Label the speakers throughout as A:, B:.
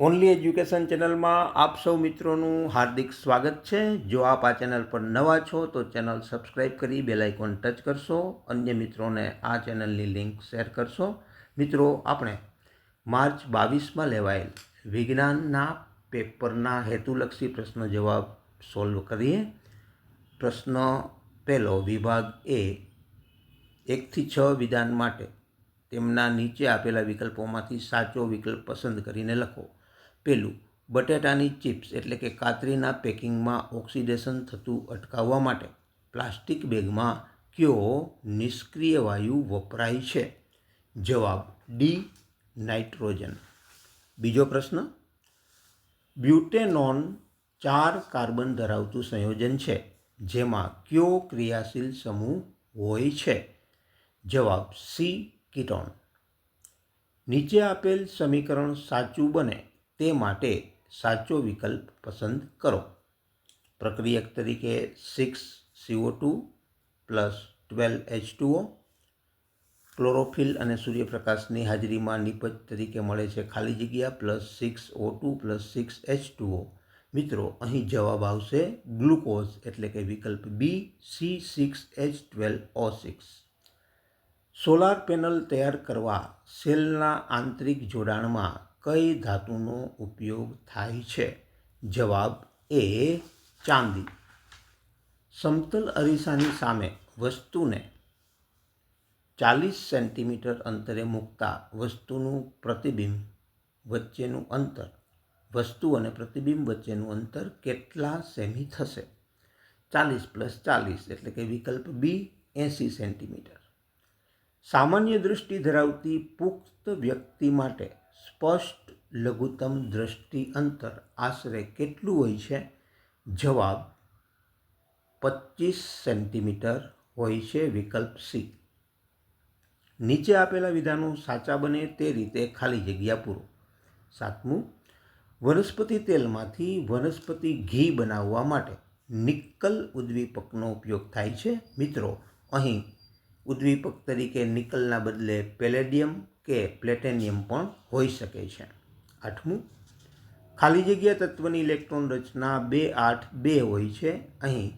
A: Only education ચેનલમાં આપ સૌ મિત્રોનું હાર્દિક સ્વાગત છે. જો આપ આ ચેનલ પર નવા છો, તો ચેનલ સબસ્ક્રાઈબ કરી બેલ ટચ કરશો. અન્ય મિત્રોને આ ચેનલની લિંક શેર કરશો. મિત્રો, આપણે માર્ચ બાવીસમાં લેવાયેલ વિજ્ઞાનના પેપરના હેતુલક્ષી પ્રશ્ન જવાબ સોલ્વ કરીએ. પ્રશ્ન પહેલો, વિભાગ એ એકથી છ વિધાન માટે તેમના નીચે આપેલા વિકલ્પોમાંથી સાચો વિકલ્પ પસંદ કરીને લખો. પહેલું બટેટાની ચિપ્સ એટલે કે કાતરીના પેકિંગમાં ઓક્સિડેશન થતું અટકાવવા માટે પ્લાસ્ટિક બેગમાં કયો નિષ્ક્રિય વાયુ વપરાય છે? જવાબ ડી, નાઇટ્રોજન. બીજો પ્રશ્ન, બ્યુટેનોન ચાર કાર્બન ધરાવતું સંયોજન છે, જેમાં કયો ક્રિયાશીલ સમૂહ હોય છે? જવાબ સી, કીટોન. નીચે આપેલ સમીકરણ સાચું બને તે માટે સાચો વિકલ્પ પસંદ કરો. પ્રક્રિયક તરીકે six C O two plus twelve H two O chlorophyll અને સૂર્યપ્રકાશની હાજરીમાં નિપજ તરીકે મળે છે ખાલી જગ્યા plus six O two plus six H two O મિત્રો, અહીં જવાબ આવશે ગ્લુકોઝ એટલે કે વિકલ્પ B C six H twelve O six solar panel તૈયાર કરવા સેલના આંતરિક જોડાણમાં કઈ ધાતુનો ઉપયોગ થાય છે? જવાબ એ ચાંદી. સમતલ અરીસાની સામે વસ્તુને ચાલીસ સેન્ટીમીટર અંતરે મૂકતા વસ્તુનું પ્રતિબિંબ વચ્ચેનું અંતર, વસ્તુ અને પ્રતિબિંબ વચ્ચેનું અંતર કેટલા સેમી થશે? ચાલીસ પ્લસ ચાલીસ એટલે કે વિકલ્પ બી, એંસી સેન્ટીમીટર. સામાન્ય દૃષ્ટિ ધરાવતી પુખ્ત વ્યક્તિ માટે સ્પષ્ટ લઘુત્તમ દૃષ્ટિ અંતર આશરે કેટલું હોય છે? જવાબ, પચીસ સેન્ટીમીટર હોય છે વિકલ્પ સી. નીચે આપેલા વિધાનો સાચા બને તે રીતે ખાલી જગ્યા પૂરો. સાતમું, વનસ્પતિ તેલમાંથી વનસ્પતિ ઘી બનાવવા માટે નિકલ ઉદ્દીપકનો ઉપયોગ થાય છે. મિત્રો, અહીં ઉદ્દીપક તરીકે નિકલના બદલે પેલેડિયમ કે પ્લેટેનિયમ પણ હોઈ શકે છે. આઠમું, ખાલી જગ્યા તત્વની ઇલેક્ટ્રોન રચના બે આઠ બે હોય છે. અહીં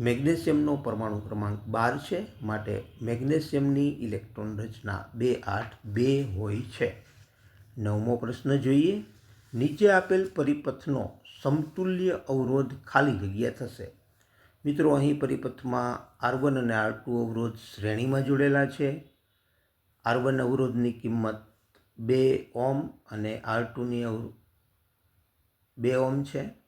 A: મેગ્નેશિયમનો પરમાણુ ક્રમાંક બાર છે, માટે મેગ્નેશિયમની ઇલેક્ટ્રોન રચના બે આઠ બે હોય છે. નવમો પ્રશ્ન જોઈએ, નીચે આપેલ પરિપથનો સમતુલ્ય અવરોધ ખાલી જગ્યા થશે. મિત્રો, અહીં પરિપથમાં આર વન અને આર ટુ અવરોધ શ્રેણીમાં જોડેલા છે. આર વન અવરોધની કિંમત બે ઓમ અને આર ટુની બે ઓમ છે.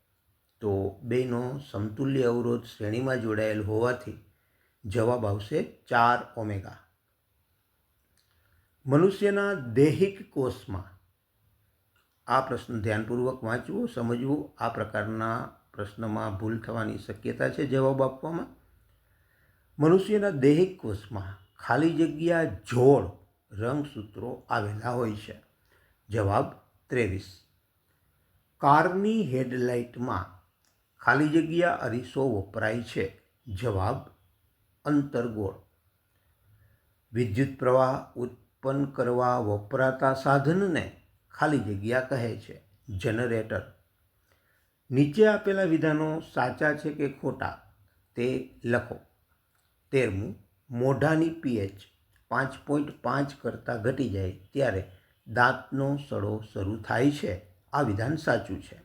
A: તો બેનો સમતુલ્ય અવરોધ શ્રેણીમાં જોડાયેલ હોવાથી જવાબ આવશે ચાર ઓમેગા. મનુષ્યના દૈહિક કોષમાં આ પ્રશ્ન ધ્યાનપૂર્વક વાંચવું, સમજવું. આ પ્રકારના પ્રશ્નમાં ભૂલ થવાની શક્યતા છે જવાબ આપવામાં. મનુષ્યના દૈહિક કોષમાં ખાલી જગ્યા જોડ રંગસૂત્રો આવેલા હોય છે. જવાબ ત્રેવીસ. કારની હેડલાઇટમાં ખાલી જગ્યા અરીસો વપરાય છે. જવાબ અંતરગોળ. વિદ્યુત પ્રવાહ ઉત્પન્ન કરવા વપરાતા સાધનને ખાલી જગ્યા કહે છે. જનરેટર. નીચે આપેલા વિધાનો સાચા છે કે ખોટા તે લખો. તેરમું, મોઢાની પીએચ. પાંચ પોઈન્ટ પાંચ કરતાં ઘટી જાય ત્યારે દાંતનો સડો શરૂ થાય છે. આ વિધાન સાચું છે.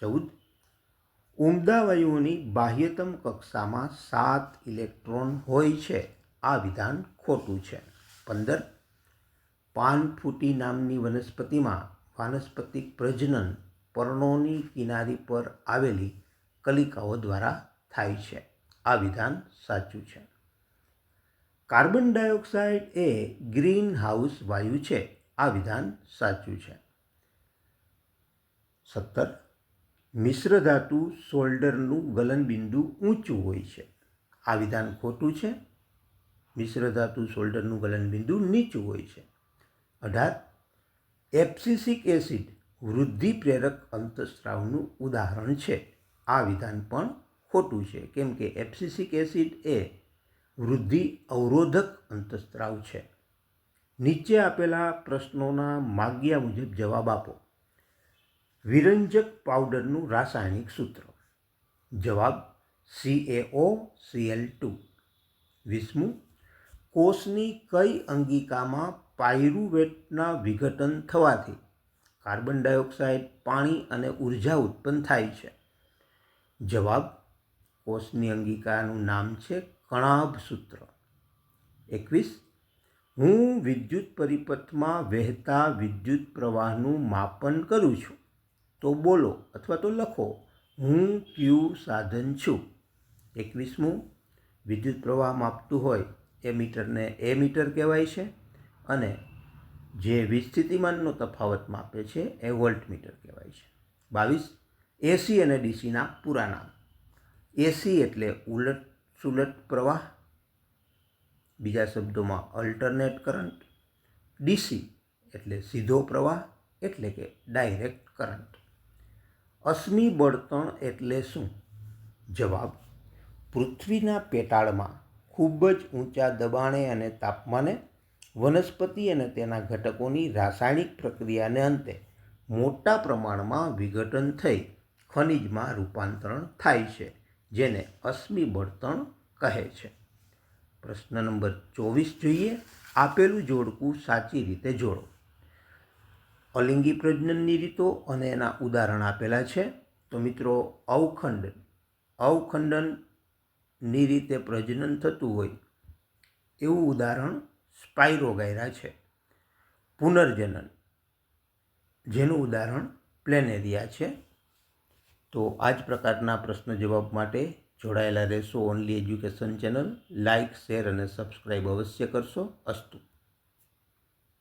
A: ચૌદ. ઉમદા વાયુઓની બાહ્યતમ કક્ષામાં સાત ઇલેક્ટ્રોન હોય છે. આ વિધાન ખોટું છે. પંદર. પાનફૂટી નામની વનસ્પતિમાં વાનસ્પતિક પ્રજનન પર્ણોની કિનારી પર આવેલી કલિકાઓ દ્વારા થાય છે. આ વિધાન સાચું છે. કાર્બન ડાયોક્સાઇડ એ ગ્રીન હાઉસ વાયુ છે. આ વિધાન સાચું છે. સત્તર. મિશ્ર ધાતુ શોલ્ડરનું ગલનબિંદુ ઊંચું હોય છે. આ વિધાન ખોટું છે. મિશ્ર ધાતુ શોલ્ડરનું ગલનબિંદુ નીચું હોય છે. અઢાર. એપ્સિસિક એસિડ વૃદ્ધિ પ્રેરક અંતસ્ત્રાવનું ઉદાહરણ છે. આ વિધાન પણ ખોટું છે. કેમ કે એપ્સિસિક એસિડ એ વૃદ્ધિ અવરોધક અંતસ્ત્રાવ છે. નીચે આપેલા પ્રશ્નોના માગ્યા મુજબ જવાબ આપો. વિરંજક પાવડરનું રાસાયણિક સૂત્ર. જવાબ સીએઓ સીએલ ટુ વીસમું કોષની કઈ અંગિકામાં પાયરુવેટના વિઘટન થવાથી કાર્બન ડાયોક્સાઇડ, પાણી અને ઊર્જા ઉત્પન્ન થાય છે? જવાબ, કોષની અંગિકાનું નામ છે કણાભ સૂત્ર એકવીસ, હું વિદ્યુત પરિપથમાં વહેતા વિદ્યુત પ્રવાહનું માપન કરું છું. તો બોલો અથવા તો લખો, હું ક્યુ સાધન છું. એકવીસમું વિદ્યુત પ્રવાહ માપતું હોય એ મીટરને એ મીટર કહેવાય છે અને જે વિસ્થિતિમાનનો તફાવત માપે છે એ વોલ્ટ મીટર કહેવાય છે. બાવીસ, એસી અને ડીસીના પૂરા નામ એસી એટલે ઉલટ સુલટ પ્રવાહ, બીજા શબ્દોમાં અલ્ટરનેટ કરંટ ડીસી એટલે સીધો પ્રવાહ, એટલે કે ડાયરેક્ટ કરંટ અશ્મિ બળતણ એટલે શું? જવાબ, પૃથ્વીના પેટાળમાં ખૂબ જ ઊંચા દબાણે અને તાપમાને વનસ્પતિ અને તેના ઘટકોની રાસાયણિક પ્રક્રિયાને અંતે મોટા પ્રમાણમાં વિઘટન થઈ ખનિજમાં રૂપાંતરણ થાય છે. જેને અશ્મિ બળતણ કહે છે. પ્રશ્ન નંબર ચોવીસ જોઈએ. આપેલું જોડકું સાચી રીતે જોડો. અલિંગી પ્રજનનની રીતો અને એના ઉદાહરણ આપેલા છે. તો મિત્રો અવખંડન અવખંડનની રીતે પ્રજનન થતું હોય એવું ઉદાહરણ સ્પાઇરોગાયરા છે. પુનર્જનન, જેનું ઉદાહરણ પ્લેનેરિયા છે. તો આ જ પ્રકારના પ્રશ્ન જવાબ માટે જોડાયેલા રહેશો only education channel like share અને સબસ્ક્રાઈબ અવશ્ય કરશો. અસ્તુ.